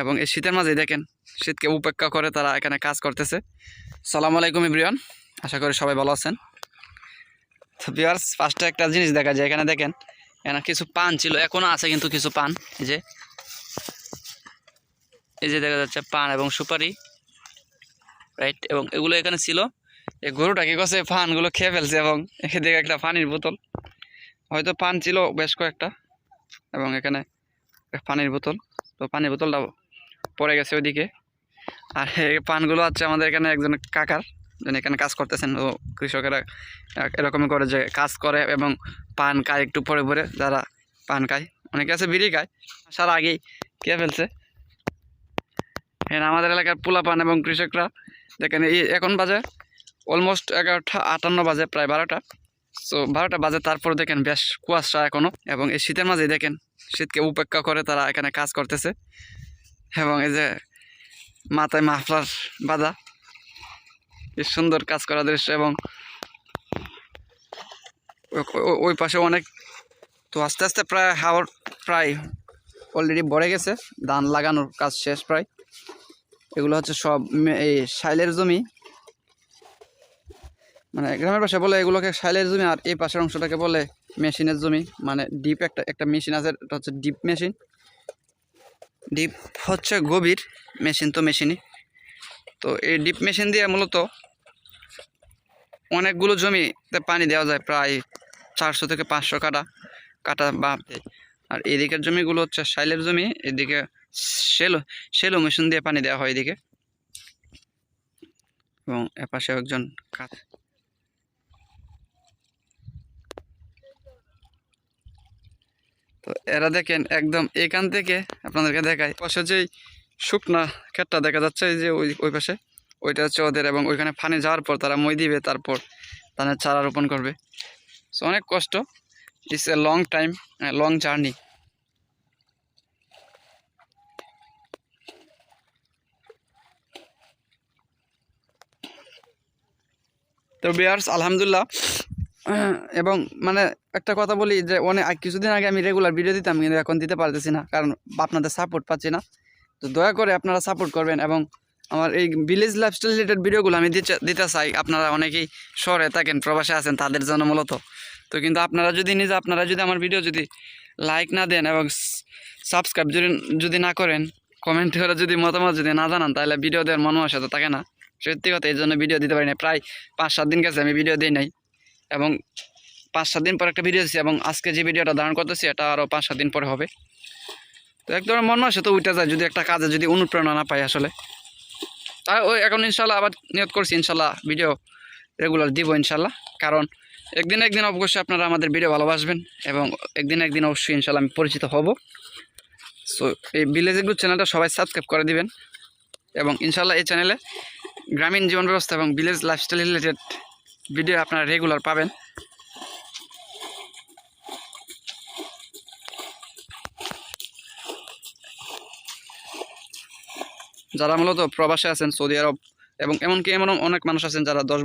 এবং এই শীতের মাঝেই দেখেন, শীতকে উপেক্ষা করে তারা এখানে কাজ করতেছে। সালাম আলাইকুম ইব্রিয়ান আশা করি সবাই ভালো আছেন। তো বিয়ার্স ফার্স্টে একটা জিনিস দেখা যায়। এখানে দেখেন, এখানে কিছু পান ছিল এখনও আছে কিন্তু কিছু পান। এই যে এই যে দেখা যাচ্ছে পান এবং সুপারি রাইট এবং এগুলো এখানে ছিল। এই গরুটা কি করছে? পানগুলো খেয়ে ফেলছে এবং এদিকে একটা পানির বোতল। হয়তো পান ছিল বেশ কয়েকটা, এবং এখানে পানির বোতল। তো পানির বোতলটা পড়ে গেছে ওইদিকে। আর এই পানগুলো হচ্ছে আমাদের এখানে একজন কাকার, যিনি এখানে কাজ করতেছেন। ও কৃষকেরা এরকমই করে যে কাজ করে এবং পান খায় একটু পরে পরে, যারা পান খায়। অনেকে আছে বিড়ি খায়, আসার আগেই খেয়ে ফেলছে। হ্যাঁ আমাদের এলাকার পোলা পান এবং কৃষকরা, দেখেন এই এখন বাজে অলমোস্ট এগারোটা, আটান্ন বাজে, প্রায় বারোটা। সো বারোটা বাজে, তারপর দেখেন বেশ কুয়াশা এখনও এবং এই শীতের মাঝেই দেখেন, শীতকে উপেক্ষা করে তারা এখানে কাজ করতেছে। এবং এই যে মাথায় মাফলার বাঁধা কি সুন্দর কাজ করা দৃশ্য এবং ওই পাশে অনেক, তো আস্তে আস্তে প্রায় হাওয়ার প্রায় অলরেডি বড়ে গেছে, ধান লাগানোর কাজ শেষ প্রায়। এগুলো হচ্ছে সব এই শাইলের জমি। মানে গ্রামের পাশে বলে এগুলোকে শাইলের জমি আর এই পাশের অংশটাকে বলে মেশিনের জমি। মানে ডিপ একটা একটা মেশিন আছে, এটা হচ্ছে ডিপ মেশিন ডিপ হচ্ছে গভীর মেশিন তো মেশিনই। তো এই ডিপ মেশিন দিয়ে মূলত অনেকগুলো জমিতে পানি দেওয়া যায়, প্রায় চারশো থেকে পাঁচশো কাটা কাটা বা আর এদিকের জমিগুলো হচ্ছে শাইলের জমি, এদিকে সেলো সেলো মেশিন দিয়ে পানি দেওয়া হয় এদিকে। এবং এপাশে একজন কাজ তো এরা দেখেন একদম এখান থেকে আপনাদেরকে দেখায় পাশে যেই শুকনা ক্ষেতটা দেখা যাচ্ছে যে ওই ওই পাশে, ওইটা হচ্ছে ওদের এবং ওইখানে পানি যাওয়ার পর তারা মই দিবে, তারপর ধানের চারা রোপণ করবে। সো অনেক কষ্ট। It's a long time long journey তো বিয়ার্স আলহামদুলিল্লাহ এবং মানে একটা কথা বলি যে অনেক কিছুদিন আগে আমি রেগুলার ভিডিও দিতাম, কিন্তু এখন দিতে পারতেছি না, কারণ আপনাদের সাপোর্ট পাচ্ছি না। তো দয়া করে আপনারা সাপোর্ট করবেন, এবং আমার এই ভিলেজ লাইফস্টাইল রিলেটেড ভিডিওগুলো আমি দিতে দিতে চাই। আপনারা অনেকেই শহরে থাকেন, প্রবাসে আছেন, তাদের জন্য মূলত। তো কিন্তু আপনারা যদি নিজে, আপনারা যদি আমার ভিডিও যদি লাইক না দেন এবং সাবস্ক্রাইব যদি যদি না করেন কমেন্ট করে যদি মতামত যদি না জানান, তাহলে ভিডিও দেওয়ার মন সাথে থাকে না। সত্যি কথা, এই জন্য ভিডিও দিতে পারি না প্রায় পাঁচ সাত দিন গেছে আমি ভিডিও দিই নাই। এবং পাঁচ সাত দিন পর একটা ভিডিও দিচ্ছি এবং আজকে যে ভিডিওটা ধারণ করতেছি, এটা আরও পাঁচ সাত দিন পরে হবে। তো একদম মন মাসে তো উঠে যায়, যদি একটা কাজে যদি অনুপ্রেরণা না পাই আসলে। তাই ওই এখন ইনশাল্লাহ আবার নিয়ত করছি, ইনশাল্লাহ ভিডিও রেগুলার দিব ইনশাল্লাহ। কারণ একদিন একদিন অবশ্যই আপনারা আমাদের ভিডিও ভালোবাসবেন এবং একদিন একদিন অবশ্যই ইনশাল্লাহ আমি পরিচিত হব। সো এই ভিলেজ গ্রুপ চ্যানেলটা সবাই সাবস্ক্রাইব করে দিবেন এবং ইনশাল্লাহ এই চ্যানেলে গ্রামীণ জীবন ব্যবস্থা এবং ভিলেজ লাইফস্টাইল রিলেটেড ভিডিও আপনারা রেগুলার পাবেন। যারা মূলত প্রবাসে আছেন সৌদি আরব এবং এমনকি এমন অনেক মানুষ আছেন যারা দশ